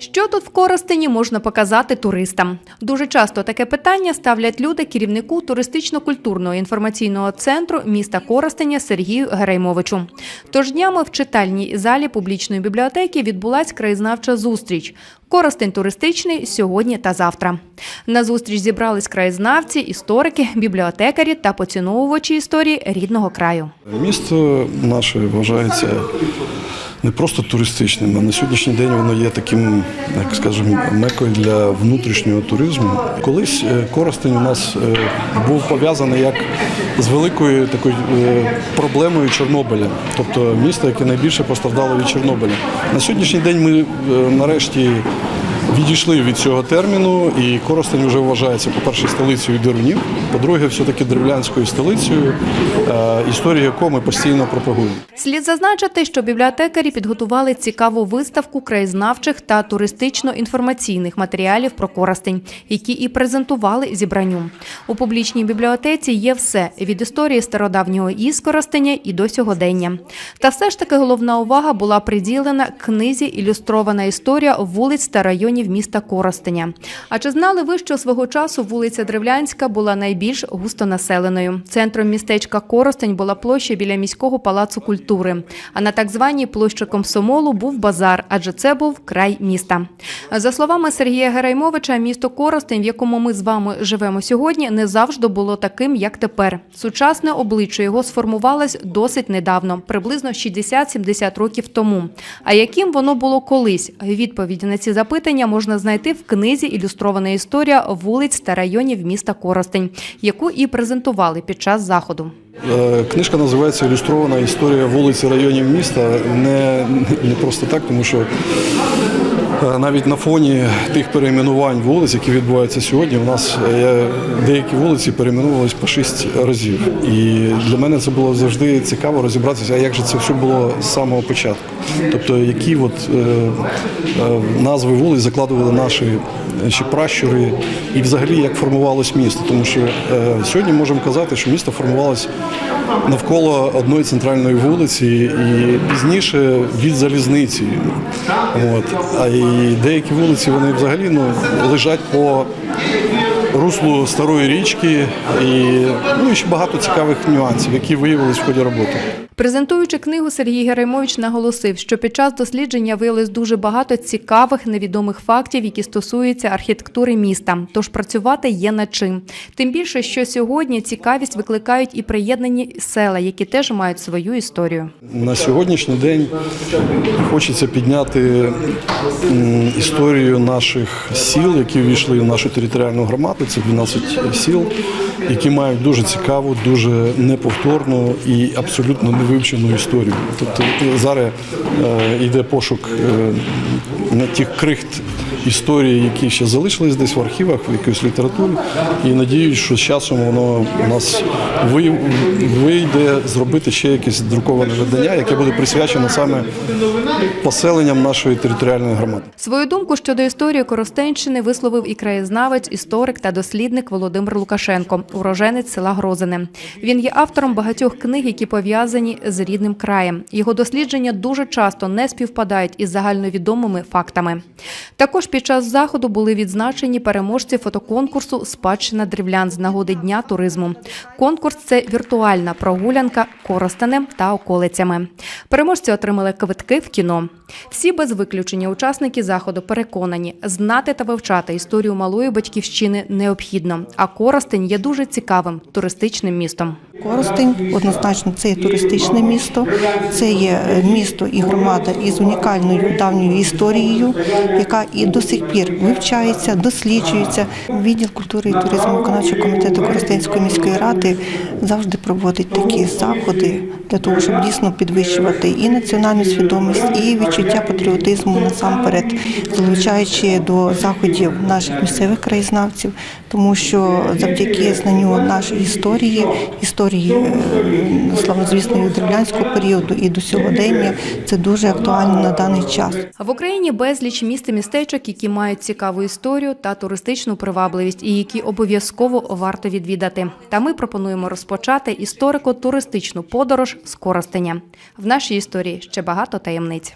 Що тут в Коростені можна показати туристам? Дуже часто таке питання ставлять люди керівнику туристично-культурного інформаційного центру міста Коростеня Сергію Гереймовичу. Тож днями в читальній залі публічної бібліотеки відбулась краєзнавча зустріч. Коростень туристичний сьогодні та завтра. На зустріч зібрались краєзнавці, історики, бібліотекарі та поціновувачі історії рідного краю. Місто наше вважається не просто туристичним, а на сьогоднішній день воно є таким, як скажемо, мекою для внутрішнього туризму. Колись е, Коростень у нас е, був пов'язаний як з великою такою е, проблемою Чорнобиля, тобто місто, яке найбільше постраждало від Чорнобиля. На сьогоднішній день ми нарешті. Відійшли від цього терміну, і Коростень вже вважається, по-перше, столицею дерунів, по-друге, все-таки древлянською столицею, е, історію якої ми постійно пропагуємо. Слід зазначити, що бібліотекарі підготували цікаву виставку краєзнавчих та туристично-інформаційних матеріалів про Коростень, які і презентували зібранню. У публічній бібліотеці є все від історії стародавнього із Коростеня і до сьогодення. Та все ж таки головна увага була приділена книзі Ілюстрована історія вулиць та районів міста Коростеня. А чи знали ви, що свого часу вулиця Древлянська була найбільш густонаселеною? Центром містечка Коростень була площа біля міського палацу культури. А на так званій площі Комсомолу був базар, адже це був край міста. За словами Сергія Гераймовича, місто Коростень, в якому ми з вами живемо сьогодні, не завжди було таким, як тепер. Сучасне обличчя його сформувалось досить недавно, приблизно 60-70 років тому. А яким воно було колись? Відповіді на ці запитання можна знайти в книзі Ілюстрована історія вулиць та районів міста Коростень, яку і презентували під час заходу. Е, Книжка називається Ілюстрована історія вулиць і районів міста. Не, не просто так, тому що навіть на фоні тих перейменувань вулиць, які відбуваються сьогодні, у нас е, деякі вулиці перейменувалися по шість разів. І для мене це було завжди цікаво розібратися, а як же це все було з самого початку. Тобто, які от, е, е, назви вулиць закладували наші ще пращури, і взагалі як формувалось місто. Тому що е, сьогодні можемо казати, що місто формувалось навколо одної центральної вулиці і пізніше від залізниці. От. А і деякі вулиці вони взагалі ну, лежать по руслу старої річки і, ну, і ще багато цікавих нюансів, які виявились в ході роботи. Презентуючи книгу, Сергій Гераймович наголосив, що під час дослідження виявилось дуже багато цікавих невідомих фактів, які стосуються архітектури міста. Тож працювати є над чим. Тим більше, що сьогодні цікавість викликають і приєднані села, які теж мають свою історію. На сьогоднішній день хочеться підняти історію наших сіл, які ввійшли в нашу територіальну громаду. Це 12 сіл, які мають дуже цікаву, дуже неповторну і абсолютно невивчену історію. Тобто зараз е, йде пошук е, на тих крихт історії, які ще залишились десь в архівах, в якоїсь літературі. І надіюсь, що з часом воно у нас вийде зробити ще якесь друковане видання, яке буде присвячено саме поселенням нашої територіальної громади. Свою думку щодо історії Коростенщини висловив і краєзнавець, історик та дослідник Володимир Лукашенко, уроженець села Грозине. Він є автором багатьох книг, які пов'язані з рідним краєм. Його дослідження дуже часто не співпадають із загальновідомими фактами. Також під час заходу були відзначені переможці фотоконкурсу Спадщина древлян з нагоди Дня туризму. Конкурс це віртуальна прогулянка Коростенем та околицями. Переможці отримали квитки в кіно. Всі без виключення учасники заходу переконані, знати та вивчати історію малої батьківщини необхідно. А Коростень є дуже цікавим туристичним містом. Коростень. Однозначно це є туристичне місто, це є е, місто і громада із унікальною давньою історією, яка і до сих пір вивчається, досліджується. Відділ культури і туризму виконавчого комітету Коростенської міської ради завжди проводить такі заходи для того, щоб дійсно підвищувати і національну свідомість, і відчуття патріотизму насамперед, залучаючи до заходів наших місцевих краєзнавців, тому що завдяки знанню нашої історії, історії е, славнозвісної древлянського періоду і до сьогодення, це дуже актуально на даний час. В Україні безліч міст і містечок, які мають цікаву історію та туристичну привабливість, і які обов'язково варто відвідати. Та ми пропонуємо розпочати історико-туристичну подорож з Коростеня. В нашій історії ще багато таємниць.